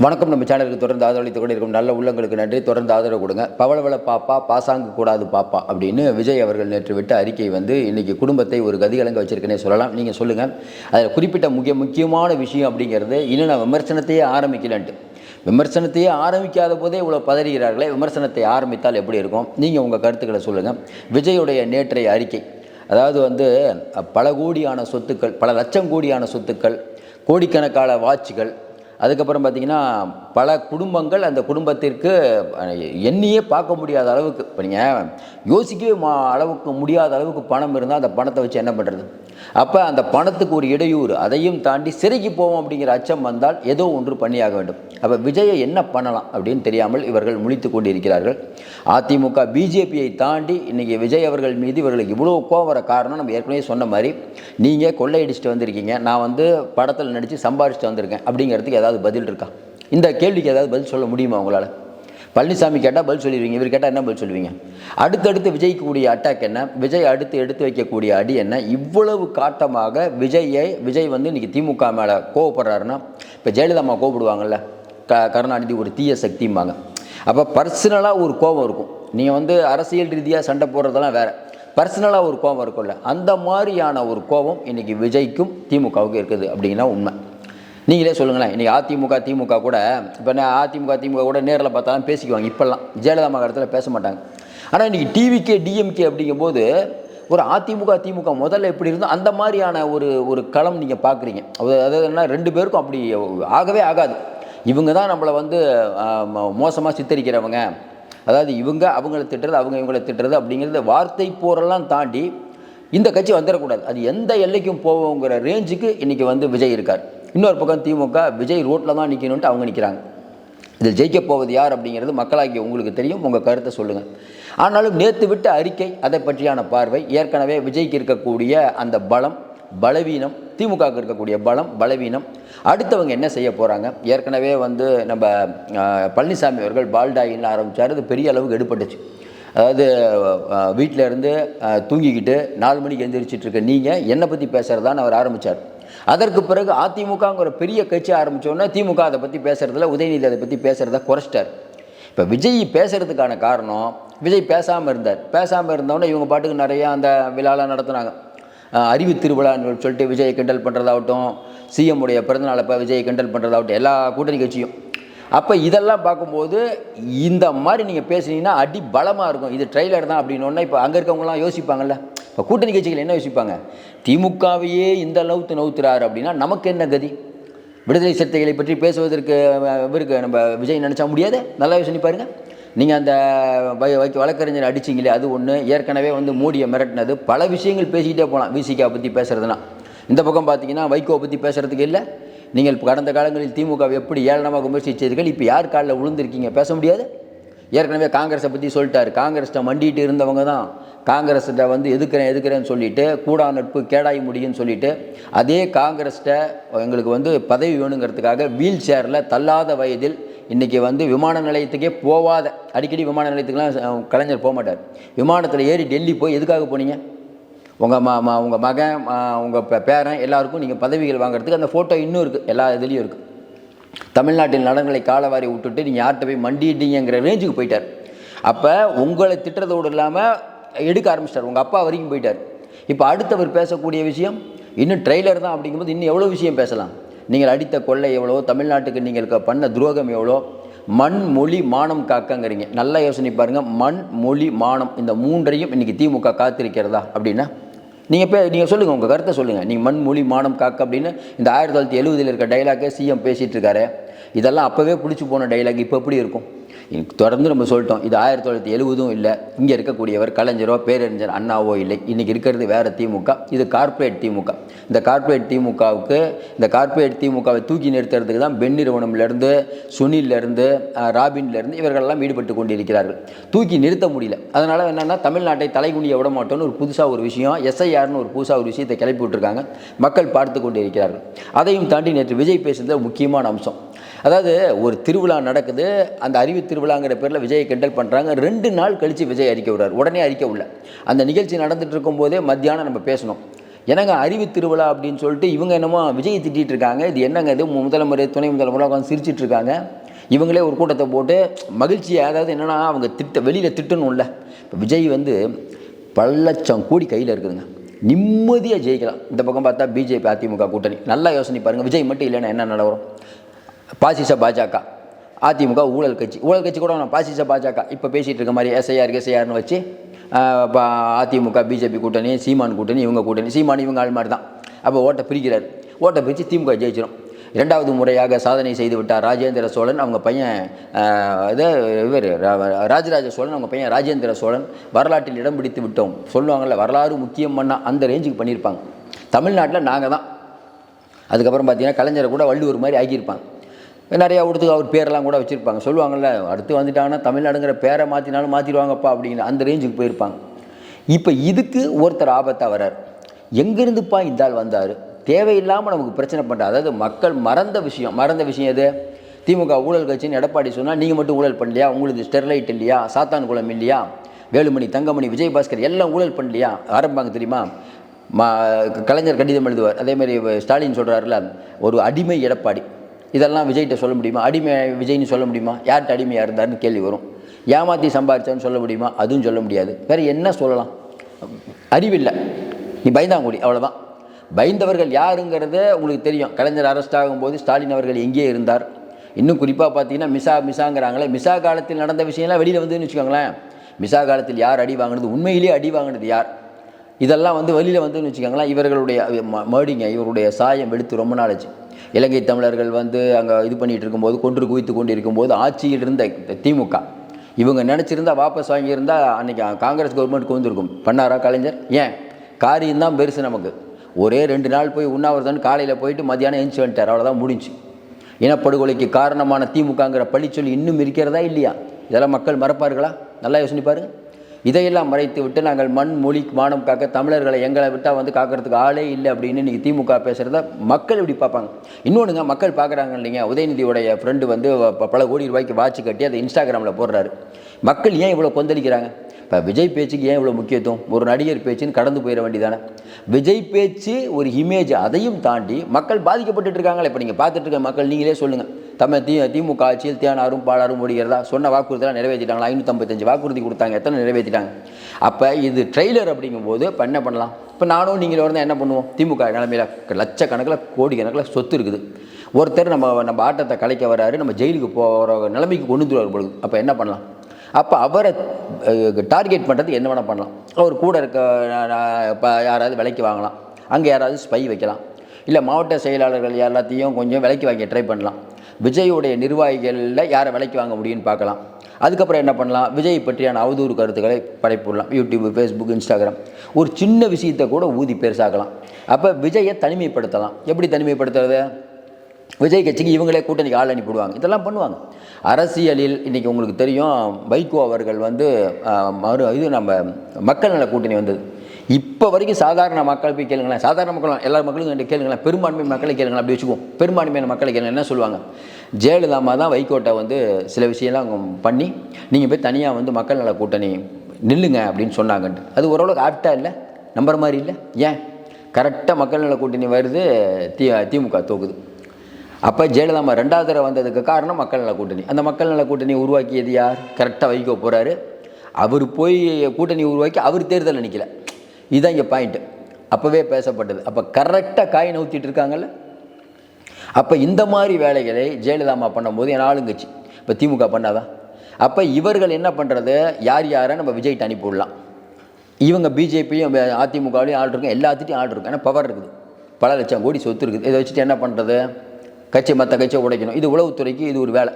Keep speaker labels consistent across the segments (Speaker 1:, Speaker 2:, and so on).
Speaker 1: வணக்கம் நம்ம சேனலுக்கு தொடர்ந்து ஆதரவளித்து கொண்டு இருக்கும் நல்ல உள்ளங்களுக்கு நன்றி. தொடர்ந்து ஆதரவு கொடுங்க. பவளவள பாப்பா பாசாங்கு கூடாது பாப்பா அப்படின்னு விஜய் அவர்கள் நேற்று விட்ட அறிக்கை வந்து இன்றைக்கி குடும்பத்தை ஒரு கதிகலங்க வச்சிருக்கனே சொல்லலாம். நீங்கள் சொல்லுங்கள் அதில் குறிப்பிட்ட முக்கிய முக்கியமான விஷயம் அப்படிங்கிறது இன்னும் நான் விமர்சனத்தையே ஆரம்பிக்கலன்ட்டு. விமர்சனத்தையே ஆரம்பிக்காத போதே இவ்வளோ பதறுகிறார்களே விமர்சனத்தை ஆரம்பித்தால் எப்படி இருக்கும்? நீங்கள் உங்கள் கருத்துக்களை சொல்லுங்கள் விஜயுடைய நேற்றைய அறிக்கை அதாவது வந்து பல கோடியான சொத்துக்கள் பல லட்சம் கோடியான சொத்துக்கள் கோடிக்கணக்கான வாட்சுகள் அதுக்கப்புறம் பார்த்திங்கன்னா பல குடும்பங்கள் அந்த குடும்பத்திற்கு எண்ணியே பார்க்க முடியாத அளவுக்கு இப்போ நீங்கள் யோசிக்கவே மா அளவுக்கு முடியாத அளவுக்கு பணம் இருந்தால் அந்த பணத்தை வச்சு என்ன பண்ணுறது அப்போ அந்த பணத்துக்கு ஒரு இடையூறு அதையும் தாண்டி சிறைக்கு போவோம் அப்படிங்கிற அச்சம் வந்தால் ஏதோ ஒன்று பண்ணியாக வேண்டும். அப்போ விஜயை என்ன பண்ணலாம் அப்படின்னு தெரியாமல் இவர்கள் முழித்து கொண்டிருக்கிறார்கள். அதிமுக பிஜேபியை தாண்டி இன்றைக்கி விஜய் அவர்கள் மீது இவர்களுக்கு இவ்வளோ கோவம் வர காரணம் நம்ம ஏற்கனவே சொன்ன மாதிரி நீங்கள் கொள்ளையடிச்சிட்டு வந்திருக்கீங்க நான் வந்து படத்தில் நடித்து சம்பாரிச்சிட்டு வந்திருக்கேன் அப்படிங்கிறதுக்கு ஏதாவது பதில் இருக்கா? இந்த கேள்விக்கு ஏதாவது பதில் சொல்ல முடியுமா உங்களால்? பழனிசாமி கேட்டால் பதில் சொல்லிடுவீங்க இவர் கேட்டால் என்ன பதில் சொல்லுவீங்க? அடுத்தடுத்து விஜய்க்கு கூடிய அட்டாக் என்ன? விஜய் அடுத்து எடுத்து வைக்கக்கூடிய அடி என்ன? இவ்வளவு காட்டமாக விஜயை விஜய் வந்து இன்றைக்கி திமுக மேலே கோவப்படுறாருன்னா இப்போ ஜெயலலிதா அம்மா கோவப்படுவாங்கல்ல? க கருணாநிதி ஒரு தீய சக்திம்பாங்க. அப்போ பர்சனலாக ஒரு கோபம் இருக்கும். நீங்கள் வந்து அரசியல் ரீதியாக சண்டை போடுறதெல்லாம் வேறு. பர்சனலாக ஒரு கோபம் இருக்கும்ல. அந்த மாதிரியான ஒரு கோபம் இன்றைக்கி விஜய்க்கும் திமுகவுக்கும் இருக்குது அப்படின்னா உண்மை. நீங்களே சொல்லுங்களேன். இன்றைக்கி அதிமுக திமுக கூட இப்போ நான் அதிமுக திமுக கூட நேரில் பார்த்தாலும் பேசிக்குவாங்க. இப்போல்லாம் ஜெயலலிதா மகாரத்தில் பேச மாட்டாங்க. ஆனால் இன்றைக்கி டிவிகே டிஎம்கே அப்படிங்கும்போது ஒரு அதிமுக திமுக முதல்ல எப்படி இருந்தோ அந்த மாதிரியான ஒரு ஒரு களம் நீங்கள் பார்க்குறீங்க அது அதாவது என்ன ரெண்டு பேருக்கும் அப்படி ஆகவே ஆகாது. இவங்க தான் நம்மளை வந்து மோசமாக சித்தரிக்கிறவங்க. அதாவது இவங்க அவங்கள திட்டுறது அவங்க இவங்கள திட்டுறது அப்படிங்கிறது வார்த்தை போரெல்லாம் தாண்டி இந்த கட்சி வந்துடக்கூடாது அது எந்த எல்லைக்கும் போவோங்கிற ரேஞ்சுக்கு இன்றைக்கி வந்து விஜய் இருக்கார். இன்னொரு பக்கம் திமுக விஜய் ரோட்டில் தான் நிற்கணுன்ட்டு அவங்க நிற்கிறாங்க இதில் ஜெயிக்க போவது யார் அப்படிங்கிறது மக்களாகிய உங்களுக்கு தெரியும். உங்கள் கருத்தை சொல்லுங்கள் ஆனாலும் நேற்று விட்ட அறிக்கை அதை பற்றியான பார்வை ஏற்கனவே விஜய்க்கு இருக்கக்கூடிய அந்த பலம் பலவீனம் திமுகவுக்கு இருக்கக்கூடிய பலம் பலவீனம் அடுத்தவங்க என்ன செய்ய போகிறாங்க ஏற்கனவே வந்து நம்ம பழனிசாமி அவர்கள் பால்டாயின்னு ஆரம்பித்தார் அது பெரிய அளவுக்கு எடுபட்டுச்சு. அதாவது வீட்டில் இருந்து தூங்கிக்கிட்டு நாலு மணிக்கு எந்திரிச்சிட்டு நீங்கள் என்னை பற்றி பேசுகிறதான்னு அவர் ஆரம்பித்தார் அதற்கு பிறகு அதிமுகங்கிற பெரிய கட்சி ஆரம்பித்தோன்னே திமுக அதை பற்றி பேசுகிறதுல உதயநிதி அதை பற்றி பேசுகிறத குறைச்சிட்டார். இப்போ விஜய் பேசுகிறதுக்கான காரணம் விஜய் பேசாமல் இருந்தார். பேசாமல் இருந்தவொடனே இவங்க பாட்டுக்கு நிறையா அந்த விழாலாம் நடத்துனாங்க. அறிவு திருவிழான்னு சொல்லிட்டு விஜயை கிண்டல் பண்ணுறதாகட்டும் சிஎம் உடைய பிறந்தநாள் அப்போ விஜயை கிண்டல் பண்ணுறதாகட்டும் எல்லா கூட்டணி கட்சியும். அப்போ இதெல்லாம் பார்க்கும்போது இந்த மாதிரி நீங்கள் பேசுனீங்கன்னா அடி பலமாக இருக்கும். இது ட்ரெய்லர் தான் அப்படின்னோடனே இப்போ அங்கே இருக்கவங்களாம் யோசிப்பாங்கல்ல. இப்போ கூட்டணி கட்சிகள் என்ன யோசிப்பாங்க? திமுகவையே இந்த அளவுக்கு நவுத்துறாரு அப்படின்னா நமக்கு என்ன கதி? விடுதலை சிறுத்தைகளை பற்றி பேசுவதற்கு இவருக்கு நம்ம விஜய் நினச்சா முடியாது? நல்லா யோசனை பாருங்கள் நீங்கள் அந்த வை- வழக்கறிஞர் அடிச்சிங்களே அது ஒன்று ஏற்கனவே வந்து மோடியை மிரட்டினது. பல விஷயங்கள் பேசிக்கிட்டே போகலாம் விசிகா பற்றி பேசுகிறதுனா இந்த பக்கம் பார்த்தீங்கன்னா வைகோ பற்றி பேசுகிறதுக்கு இல்லை. நீங்கள் கடந்த காலங்களில் திமுக எப்படி ஏளனமாக விமர்சித்தீர்கள் இப்போ யார் காலில் விழுந்திருக்கீங்க பேச முடியாது? ஏற்கனவே காங்கிரஸை பற்றி சொல்லிட்டார். காங்கிரஸ்ட்ட மண்டிட்டு இருந்தவங்க தான். காங்கிரஸ்கிட்ட வந்து எதுக்குறேன் எதுக்குறேன்னு சொல்லிட்டு கூடா நட்பு கேடாய் முடியும்னு சொல்லிட்டு அதே காங்கிரஸ்கிட்ட எங்களுக்கு வந்து பதவி வேணுங்கிறதுக்காக வீல் சேரில் தள்ளாத வயதில் இன்றைக்கி வந்து விமான நிலையத்துக்கே போவாத அடிக்கடி விமான நிலையத்துக்குலாம் கலைஞர் போக மாட்டார். விமானத்தில் ஏறி டெல்லி போய் எதுக்காக போனீங்க? உங்கள் மா மா உங்கள் மகன் உங்கள் பேரன் எல்லாருக்கும் நீங்கள் பதவிகள் வாங்குறதுக்கு அந்த ஃபோட்டோ இன்னும் இருக்குது எல்லா இதுலேயும் இருக்குது தமிழ்நாட்டில் நலன்களை காலவாரி விட்டுட்டு நீங்கள் யார்கிட்ட போய் மண்டிட்டீங்கிற ரேஞ்சுக்கு போயிட்டார். அப்போ உங்களை திட்டுறதோடு இல்லாமல் எடுக்க ஆரம்பிச்சிட்டார். உங்கள் அப்பா வரைக்கும் போயிட்டார். இப்போ அடுத்தவர் பேசக்கூடிய விஷயம் இன்னும் ட்ரெய்லர் தான் அப்படிங்கும்போது இன்னும் எவ்வளோ விஷயம் பேசலாம்? நீங்கள் அடித்த கொள்ளை எவ்வளோ தமிழ்நாட்டுக்கு நீங்கள் பண்ண துரோகம் எவ்வளோ மண் மொழி மானம் காக்கங்கிறீங்க. நல்லா யோசனை பாருங்கள் மண் மொழி மானம் இந்த மூன்றையும் இன்றைக்கி திமுக காத்திருக்கிறதா அப்படின்னா நீங்கள் பே நீங்கள் சொல்லுங்கள் உங்கள் கருத்தை சொல்லுங்கள் நீங்கள் மண் மொழி மானம் காக்க அப்படின்னு இந்த ஆயிரத்தி தொள்ளாயிரத்தி எழுபதில் இருக்க டைலாக்கே சிஎம் பேசிகிட்டு இருக்காரு. இதெல்லாம் அப்போவே பிடிச்சி போன டைலாக் இப்போ எப்படி இருக்கும்? தொடர்ந்து நம்ம சொல்லிட்டோம் இது ஆயிரத்தி தொள்ளாயிரத்தி எழுபதும் இல்லை இங்கே இருக்கக்கூடியவர் கலைஞரோ பேரறிஞர் அண்ணாவோ இல்லை. இன்றைக்கி இருக்கிறது வேறு திமுக இது கார்ப்பரேட் திமுக. இந்த கார்ப்பரேட் திமுகவுக்கு இந்த கார்ப்பரேட் திமுகவை தூக்கி நிறுத்துறதுக்கு தான் பெண் நிறுவனம்லேருந்து சுனிலேருந்து ராபின்லேருந்து இவர்களெல்லாம் ஈடுபட்டு கொண்டிருக்கிறார்கள். தூக்கி நிறுத்த முடியல. அதனால் என்னென்னா தமிழ்நாட்டை தலைகுனிய விட மாட்டோம்னு ஒரு புதுசாக ஒரு விஷயம் எஸ்ஐஆர்னு ஒரு புதுசாக ஒரு விஷயத்தை கிளப்பி விட்டுருக்காங்க. மக்கள் பார்த்து கொண்டு இருக்கிறார்கள் அதையும் தாண்டி நேற்று விஜய் பேசுனது முக்கியமான அம்சம். அதாவது ஒரு திருவிழா நடக்குது அந்த அறிவு திருவிழாங்கிற பேரில் விஜயை கிண்டல் பண்ணுறாங்க ரெண்டு நாள் கழித்து விஜய் அறிக்கை விடுறார். உடனே அறிக்கை உள்ள அந்த நிகழ்ச்சி நடந்துட்டு இருக்கும்போதே மத்தியானம் நம்ம பேசணும். என்னங்க அறிவு திருவிழா அப்படின்னு சொல்லிட்டு இவங்க என்னமோ விஜய் திட்டிகிட்டு இருக்காங்க. இது என்னங்க இது? முதலமுறை துணை முதலமுறை உட்காந்து சிரிச்சிட்டு இருக்காங்க. இவங்களே ஒரு கூட்டத்தை போட்டு மகிழ்ச்சியை அதாவது என்னென்னா அவங்க திட்ட வெளியில் திட்டணும்ல. இப்போ விஜய் வந்து பல லட்சம் கோடி கையில் இருக்குதுங்க. நிம்மதியாக ஜெயிக்கலாம். இந்த பக்கம் பார்த்தா பிஜேபி அதிமுக கூட்டணி. நல்லா யோசனை பாருங்கள் விஜய் மட்டும் இல்லைன்னா என்ன நிலவரம் பாசிச பாஜக. அதிமுக ஊழல் கட்சி. ஊழல் கட்சி கூட நான் பாசிச பாஜக. இப்போ பேசிகிட்டு இருக்க மாதிரி எஸ்ஐஆர் எஸ்ஐஆர்னு வச்சு அதிமுக பிஜேபி கூட்டணி சீமான் கூட்டணி இவங்க கூட்டணி. சீமான் இவங்க ஆள் மாதிரி தான். அப்போ ஓட்டை பிரிக்கிறார். ஓட்டை பிரித்து திமுக ஜெயிச்சிடும் இரண்டாவது முறையாக சாதனை செய்து விட்டார் ராஜேந்திர சோழன். அவங்க பையன் ஆஹ், இது இவர் ராஜராஜ சோழன். அவங்க பையன் ராஜேந்திர சோழன். வரலாற்றில் இடம் பிடித்து விட்டோம். சொல்லுவாங்கள்ல வரலாறு முக்கியம் பண்ணால் அந்த ரேஞ்சுக்கு பண்ணியிருப்பாங்க. தமிழ்நாட்டில் நாங்கள் தான். அதுக்கப்புறம் பார்த்தீங்கன்னா கலைஞரை கூட வள்ளுவர் மாதிரி ஆகியிருப்பாங்க. நிறையா கொடுத்து அவர் பேரெல்லாம் கூட வச்சுருப்பாங்க. சொல்லுவாங்கள்ல அடுத்து வந்துட்டாங்கன்னா தமிழ்நாடுங்கிற பேரை மாற்றினாலும் மாற்றிடுவாங்கப்பா அப்படிங்கிற அந்த ரேஞ்சுக்கு போயிருப்பாங்க. இப்போ இதுக்கு ஒருத்தர் ஆபத்தாக வரார் எங்கேருந்துப்பா இந்த ஆள் வந்தார்? தேவையில்லாமல் நமக்கு பிரச்சனை பண்ணுற அதாவது மக்கள் மறந்த விஷயம் மறந்த விஷயம் எது? திமுக ஊழல் கட்சின்னு எடப்பாடி சொன்னால் நீங்கள் மட்டும் ஊழல் பண்ணலையா? உங்களுக்கு ஸ்டெர்லைட் இல்லையா? சாத்தான் குளம் இல்லையா? வேலுமணி தங்கமணி விஜயபாஸ்கர் எல்லாம் ஊழல் பண்ணலையா? ஆரம்பாங்க தெரியுமா? மா கலைஞர் கடிதம் எழுதுவார். அதேமாதிரி ஸ்டாலின் சொல்கிறாருல ஒரு அடிமை எடப்பாடி. இதெல்லாம் விஜய்கிட்ட சொல்ல முடியுமா? அடிமை விஜய்னு சொல்ல முடியுமா? யார்கிட்ட அடிமையாக இருந்தாருன்னு கேள்வி வரும். ஏமாற்றி சம்பாதிச்சான்னு சொல்ல முடியுமா? அதுவும் சொல்ல முடியாது. வேறு என்ன சொல்லலாம்? அறிவில்லை. நீ பயந்தாங்குடி அவ்வளோதான் பயந்தவர்கள் யாருங்கிறத உங்களுக்கு தெரியும். கலைஞர் அரெஸ்ட் ஆகும்போது ஸ்டாலின் அவர்கள் எங்கே இருந்தார். இன்னும் குறிப்பாக பார்த்தீங்கன்னா மிசா மிசாங்கிறாங்களே. மிசா காலத்தில் நடந்த விஷயம்லாம் வெளியில் வந்துன்னு வச்சுக்கோங்களேன். மிசா காலத்தில் யார் அடி வாங்கினது? உண்மையிலேயே அடி வாங்கினது யார்? இதெல்லாம் வந்து வெளியில் வந்துன்னு வச்சுக்கோங்களேன். இவர்களுடைய ம- இவருடைய சாயம் வெளுத்து ரொம்ப நாளாச்சு இலங்கை தமிழர்கள் வந்து அங்கே இது பண்ணிட்டு இருக்கும்போது கொன்று குவித்து கொண்டு இருக்கும்போது ஆட்சியில் இருந்த திமுக இவங்க நினச்சிருந்தா வாபஸ் வாங்கியிருந்தா அன்றைக்கி காங்கிரஸ் கவர்மெண்ட்டுக்கு வந்திருக்கும் பண்ணாரா கலைஞர்? ஏன்? காரியம்தான் பெருசு நமக்கு. ஒரே ரெண்டு நாள் போய் உண்ணாவிரதம் காலையில் போயிட்டு மத்தியானம் எழுந்து வந்துட்டார். அவ்வளோதான் முடிஞ்சு. இனப்படுகொலைக்கு காரணமான திமுகங்கிற பழிச்சொல் இன்னும் இருக்கிறதா இல்லையா? இதெல்லாம் மக்கள் மறப்பார்களா? நல்லா யோசனை இதையெல்லாம் மறைத்து விட்டு நாங்கள் மண் மொழி மானம் காக்க தமிழர்களை எங்களை விட்டால் வந்து காக்கிறதுக்கு ஆளே இல்லை அப்படின்னு இன்றைக்கி திமுக பேசுகிறத மக்கள் இப்படி பார்ப்பாங்க. இன்னொன்றுங்க மக்கள் பார்க்குறாங்க இல்லைங்க உதயநிதியோடைய ஃப்ரெண்டு வந்து ப- பல கோடி ரூபாய்க்கு வாட்ச் கட்டி அதை இன்ஸ்டாகிராமில் போடுறாரு. மக்கள் ஏன் இவ்வளோ கொந்தளிக்கிறாங்க? இப்போ விஜய் பேச்சுக்கு ஏன் இவ்வளோ முக்கியத்துவம்? ஒரு நடிகர் பேச்சுன்னு கடந்து போயிட வேண்டியதானே? விஜய் பேச்சு ஒரு இமேஜ் அதையும் தாண்டி மக்கள் பாதிக்கப்பட்டுட்டு இருக்காங்களே. இப்போ நீங்கள் பார்த்துட்டு இருக்க மக்கள் நீங்களே சொல்லுங்கள் தமிழ் தி திமுக ஆட்சியில் தேனாரும் பாலாரும் முடிகிறதா? சொன்ன வாக்குறுதிலாம் நிறைவேற்றிட்டாங்களா? ஐநூற்றம்பத்தஞ்சு வாக்குறுதி கொடுத்தாங்க. எத்தனை நிறைவேற்றிட்டாங்க? அப்போ இது ட்ரெய்லர் அப்படிங்கும்போது இப்போ என்ன பண்ணலாம்? இப்போ நானும் நீங்களும் இருந்தால் என்ன பண்ணுவோம்? திமுக நிலமையில லட்சக்கணக்கில் கோடி கணக்கில் சொத்து இருக்குது. ஒருத்தர் நம்ம நம்ம ஆட்டத்தை கலைக்க வராரு நம்ம ஜெயிலுக்கு போகிற நிலைமைக்கு கொண்டு வரப்படுது பொழுது. அப்போ என்ன பண்ணலாம்? அப்போ அவரை டார்கெட் பண்ணுறதுக்கு என்ன வேணால் பண்ணலாம். அவர் கூட இருக்க யாராவது விலைக்கு வாங்கலாம். அங்கே யாராவது ஸ்பை வைக்கலாம். இல்லை மாவட்ட செயலாளர்கள் எல்லாத்தையும் கொஞ்சம் விலைக்கு வாங்கி ட்ரை பண்ணலாம். விஜயுடைய நிர்வாகிகளில் யாரை விலைக்கு வாங்க முடியும்னு பார்க்கலாம். அதுக்கப்புறம் என்ன பண்ணலாம்? விஜய் பற்றியான அவதூறு கருத்துக்களை படைப்பிடலாம். யூடியூப் ஃபேஸ்புக் இன்ஸ்டாகிராம் ஒரு சின்ன விஷயத்தை கூட ஊதி பெருசாக்கலாம். அப்போ விஜயை தனிமைப்படுத்தலாம். எப்படி தனிமைப்படுத்துறது? விஜய் கட்சிக்கு இவங்களே கூட்டணிக்கு ஆள் அனுப்பிவிடுவாங்க. இதெல்லாம் பண்ணுவாங்க. அரசியலில் இன்றைக்கி உங்களுக்கு தெரியும் வைகோ அவர்கள் வந்து மறு இது நம்ம மக்கள் நல கூட்டணி வந்தது. இப்போ வரைக்கும் சாதாரண மக்கள் போய் கேளுங்களேன். சாதாரண மக்கள் எல்லா மக்களும் என்கிட்ட கேளுங்களேன். பெரும்பான்மை மக்களை கேளுங்களேன் அப்படி வச்சுக்குவோம். பெரும்பான்மையான மக்களை கேளுங்க என்ன சொல்லுவாங்க? ஜெயலலிதாமா தான் வைகோட்டை வந்து சில விஷயம்லாம் அவங்க பண்ணி நீங்கள் போய் தனியாக வந்து மக்கள் நல கூட்டணி நில்லுங்க அப்படின்னு சொன்னாங்கன்ட்டு. அது ஓரளவுக்கு ஆப்டாக இல்லை? நம்புற மாதிரி இல்லை? ஏன்? கரெக்டாக மக்கள் நல கூட்டணி வருது தி திமுக தோக்குது. அப்போ ஜெயலலிதா ரெண்டாவது தடவை வந்ததுக்கு காரணம் மக்கள் நல கூட்டணி. அந்த மக்கள் நல கூட்டணி உருவாக்கியது யார்? கரெக்டாக வைக்க போகிறாரு அவர் போய் கூட்டணி உருவாக்கி அவர் தேர்தலில் நிற்கல இதுதான் இங்கே பாயிண்ட்டு அப்போவே பேசப்பட்டது. அப்போ கரெக்டாக காய் நவுத்திட்டு இருக்காங்கல்ல? அப்போ இந்த மாதிரி வேலைகளை ஜெயலலிதாமா பண்ணும்போது என் ஆளுங்கச்சு இப்போ திமுக பண்ணாதான் அப்போ இவர்கள் என்ன பண்ணுறது யார் யாரை நம்ம விஜய்ட்டு அனுப்பி விடலாம் இவங்க பிஜேபியும் அதிமுகவிலையும் ஆள் இருக்கும். எல்லாத்துட்டையும் ஆள் இருக்கும். ஏன்னா பவர் இருக்குது. பல லட்சம் கோடி சொத்து இருக்குது. இதை வச்சுட்டு என்ன பண்ணுறது கட்சி மற்ற கட்சியை உடைக்கணும். இது உளவுத்துறைக்கு இது ஒரு வேலை.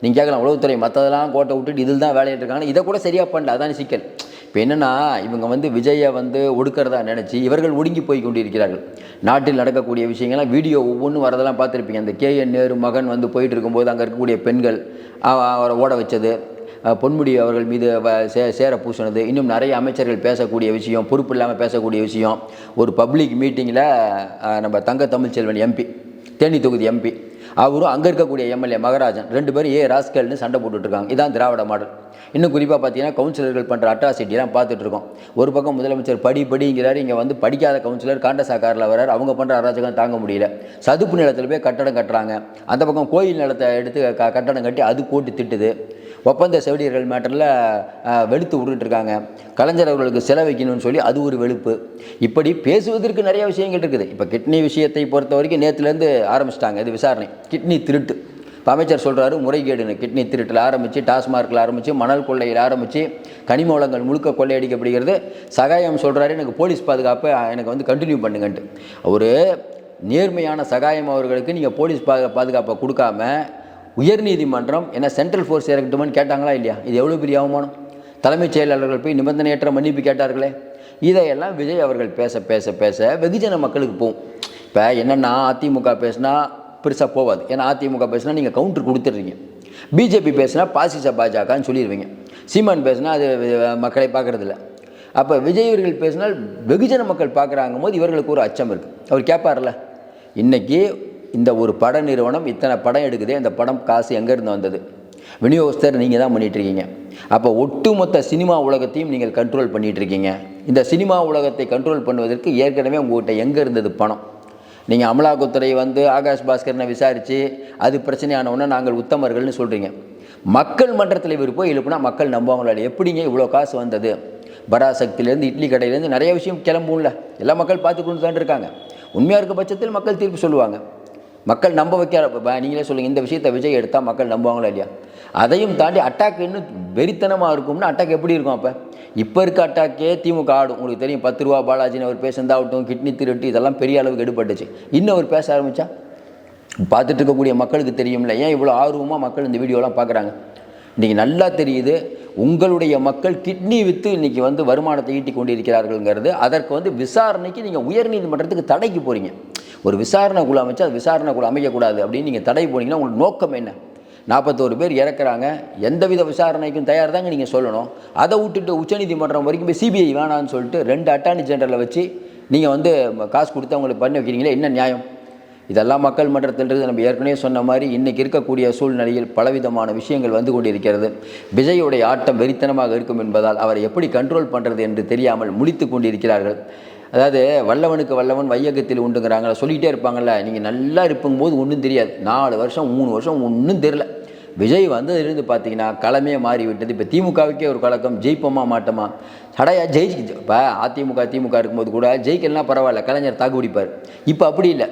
Speaker 1: நீங்கள் கேட்கலாம் உளவுத்துறை மற்றதெல்லாம் கோட்டை விட்டுட்டு இதில் தான் வேலையிட்டு இருக்காங்க இதை கூட சரியாக பண்ணல. அதான் சிக்கல். இப்போ என்னென்னா இவங்க வந்து விஜயை வந்து ஒடுக்கிறதா நினச்சி இவர்கள் ஒடுங்கி போய் கொண்டிருக்கிறார்கள். நாட்டில் நடக்கக்கூடிய விஷயங்கள்லாம் வீடியோ ஒவ்வொன்றும் வரதெல்லாம் பார்த்துருப்பீங்க. அந்த கே என் நேரு மகன் வந்து போயிட்டு இருக்கும்போது அங்கே இருக்கக்கூடிய பெண்கள் அவரை ஓட வச்சது பொன்முடி அவர்கள் மீது வ- சே சேர பூசினது இன்னும் நிறைய அமைச்சர்கள் பேசக்கூடிய விஷயம் பொறுப்பு இல்லாமல் பேசக்கூடிய விஷயம். ஒரு பப்ளிக் மீட்டிங்கில் நம்ம தங்க தமிழ்ச்செல்வன் எம்பி தேனி தொகுதி எம்பி அவரும் அங்கே இருக்கக்கூடிய எம்எல்ஏ மகராஜன். ரெண்டு பேரும் ஏ ராஸ்கல்னு சண்டை போட்டுட்ருக்காங்க. இதான் திராவிட மாடல். இன்னும் குறிப்பாக பார்த்தீங்கன்னா கவுன்சிலர்கள் பண்ணுற அட்ராசிட்டிலாம் பார்த்துட்ருக்கோம் ஒரு பக்கம் முதலமைச்சர் படி படிங்கிறார். இங்கே வந்து படிக்காத கவுன்சிலர் காண்டசாக்காரில் வரார் அவங்க பண்ணுற அராஜகம் தாங்க முடியல. சதுப்பு நிலத்தில் போய் கட்டடம் கட்டுறாங்க. அந்த பக்கம் கோயில் நிலத்தை எடுத்து க கட்டடம் கட்டி அது கூட்டி திட்டுது. ஒப்பந்த செவிலியர்கள் மேட்டரில் வெளுத்து விட்டுட்டு இருக்காங்க கலைஞர் அவர்களுக்கு செலவைக்கணும்னு சொல்லி அது ஒரு வெளுப்பு. இப்படி பேசுவதற்கு நிறைய விஷயங்கள் இருக்குது. இப்போ கிட்னி விஷயத்தை பொறுத்த வரைக்கும் நேற்றுலேருந்து ஆரம்பிச்சிட்டாங்க. இது விசாரணை. கிட்னி திருட்டு. இப்போ அமைச்சர் சொல்கிறாரு முறைகேடுன்னு. கிட்னி திருட்டில் ஆரம்பித்து டாஸ்மார்க்கில் ஆரம்பித்து மணல் கொள்ளையில் ஆரம்பித்து கனிம வளங்கள் முழுக்க கொள்ளையடிக்கப்படுகிறது. சகாயம் சொல்கிறாரு எனக்கு போலீஸ் பாதுகாப்பை எனக்கு வந்து கண்டினியூ பண்ணுங்கன்ட்டு. ஒரு நேர்மையான சகாயம் அவர்களுக்கு நீங்கள் போலீஸ் பா பாதுகாப்பை கொடுக்காம உயர்நீதிமன்றம் என்ன சென்ட்ரல் ஃபோர்ஸ் இறக்கட்டுமான்னு கேட்டாங்களா இல்லையா? இது எவ்வளோ பெரிய அவமானம்? தலைமைச் செயலாளர்கள் போய் நிபந்தனையற்ற மன்னிப்பு கேட்டார்களே. இதையெல்லாம் விஜய் அவர்கள் பேச பேச பேச வெகுஜன மக்களுக்கு போகும் இப்போ என்னென்னா அதிமுக பேசினா பெருசாக போகாது ஏன்னா அதிமுக பேசினா நீங்கள் கவுண்டர் கொடுத்துட்றீங்க. பிஜேபி பேசினா பாசிச பாஜகன்னு சொல்லிடுவீங்க. சீமான் பேசினா அது மக்களை பார்க்குறதில்ல. அப்போ விஜய் அவர்கள் பேசினால் வெகுஜன மக்கள் பார்க்குறாங்க போது இவர்களுக்கு ஒரு அச்சம் இருக்குது அவர் கேட்பார்ல இன்றைக்கி இந்த ஒரு பட நிறுவனம் இத்தனை படம் எடுக்குது அந்த படம் காசு எங்கேருந்து வந்தது? விநியோகஸ்தர் நீங்கள் தான் பண்ணிகிட்ருக்கீங்க இருக்கீங்க அப்போ ஒட்டுமொத்த சினிமா உலகத்தையும் நீங்கள் கண்ட்ரோல் பண்ணிகிட்ருக்கீங்க இந்த சினிமா உலகத்தை கண்ட்ரோல் பண்ணுவதற்கு ஏற்கனவே உங்கள்கிட்ட எங்கே இருந்தது பணம்? நீங்கள் அமலாக்கத்துறை வந்து ஆகாஷ் பாஸ்கரனை விசாரித்து அது பிரச்சனையான உடனே நாங்கள் உத்தமர்கள்னு சொல்கிறீங்க மக்கள் மன்றத்தில் இவர் போய் எழுப்புனா மக்கள் நம்புவாங்களா எப்படிங்க இவ்வளோ காசு வந்தது? பராசக்தியிலேருந்து இட்லி கடையிலேருந்து நிறைய விஷயம் கிளம்பும்ல. எல்லா மக்கள் பார்த்துக்கொண்டு தான் இருக்காங்க. உண்மையாக இருக்க பட்சத்தில் மக்கள் தீர்ப்பு சொல்லுவாங்க. மக்கள் நம்ப வைக்கிற நீங்களே சொல்லுங்கள் இந்த விஷயத்தை விஜய் எடுத்தால் மக்கள் நம்புவாங்களா இல்லையா? அதையும் தாண்டி அட்டாக் இன்னும் வெறித்தனமாக இருக்கும்னா அட்டாக் எப்படி இருக்கும் அப்போ? இப்போ இருக்க அட்டாக்கே திமுக ஆடும் உங்களுக்கு தெரியும் பத்து ரூபா பாலாஜின்னு அவர் பேசுனதாகட்டும் கிட்னி திருட்டு இதெல்லாம் பெரிய அளவுக்கு எடுபட்டுச்சு. இன்னும் அவர் பேச ஆரம்பித்தா பார்த்துட்டு இருக்கக்கூடிய மக்களுக்கு தெரியும்ல ஏன் இவ்வளோ ஆர்வமாக மக்கள் இந்த வீடியோலாம் பார்க்குறாங்க? இன்றைக்கி நல்லா தெரியுது உங்களுடைய மக்கள் கிட்னி விற்று இன்றைக்கி வந்து வருமானத்தை ஈட்டி கொண்டிருக்கிறார்கள்ங்கிறது அதற்கு வந்து விசாரணைக்கு நீங்கள் உயர்நீதிமன்றத்துக்கு தடைக்கு போகிறீங்க ஒரு விசாரணை குழு அமைச்சு அது விசாரணை குழு அமைக்கக்கூடாது அப்படின்னு நீங்கள் தடை போனீங்கன்னா உங்களுக்கு நோக்கம் என்ன? நாற்பத்தோரு பேர் இறக்குறாங்க. எந்தவித விசாரணைக்கும் தயார் தாங்க நீங்கள் சொல்லணும். அதை விட்டுட்டு உச்சநீதிமன்றம் வரைக்கும் போய் சிபிஐ வேணான்னு சொல்லிட்டு ரெண்டு அட்டார்னி ஜெனரலை வச்சு நீங்கள் வந்து காசு கொடுத்து அவங்களுக்கு பண்ணி வைக்கிறீங்களே என்ன நியாயம்? இதெல்லாம் மக்கள் மன்றத்தின்றது. நம்ம ஏற்கனவே சொன்ன மாதிரி இன்றைக்கி இருக்கக்கூடிய சூழ்நிலையில் பலவிதமான விஷயங்கள் வந்து கொண்டிருக்கிறது. விஜயுடைய ஆட்டம் வெறித்தனமாக இருக்கும் என்பதால் அவரை எப்படி கண்ட்ரோல் பண்ணுறது என்று தெரியாமல் முழித்து கொண்டிருக்கிறார்கள். அதாவது வல்லவனுக்கு வல்லவன் வையகத்தில் உண்டுங்கிறாங்கள சொல்லிகிட்டே இருப்பாங்கல்ல நீங்கள் நல்லா இருக்கும்போது ஒன்றும் தெரியாது. நாலு வருஷம் மூணு வருஷம் ஒன்றும் தெரில. விஜய் வந்ததுலேருந்து பார்த்தீங்கன்னா களமே மாறி விட்டது இப்போ திமுகவுக்கே ஒரு கலக்கம் ஜெயிப்போமா மாட்டோமா? சடையா ஜெயிச்சு இப்போ அதிமுக திமுக இருக்கும்போது கூட ஜெயிக்கலாம் பரவாயில்ல கலைஞர் தாக்கு பிடிப்பார் இப்போ அப்படி இல்லை.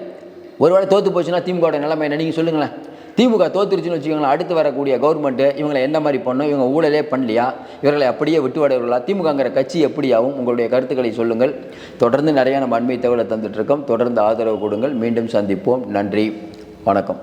Speaker 1: ஒரு வேளை தோற்று போச்சுன்னா திமுகவோட நிலைமை என்ன? நீங்கள் சொல்லுங்களேன். திமுக தோத்துருச்சுன்னு வச்சுக்கோங்களேன் அடுத்து வரக்கூடிய கவர்மெண்ட்டு இவங்களை எந்த மாதிரி பண்ணும் இவங்க ஊழலே பண்ணலையா? இவர்களை அப்படியே விட்டுவிடுவீர்களா திமுகங்கிற கட்சி எப்படியாகும் உங்களுடைய கருத்துக்களை சொல்லுங்கள். தொடர்ந்து நிறைய நம்ம அண்மை தகவலை தந்துட்டு இருக்கோம். தொடர்ந்து ஆதரவு கொடுங்கள். மீண்டும் சந்திப்போம். நன்றி. வணக்கம்.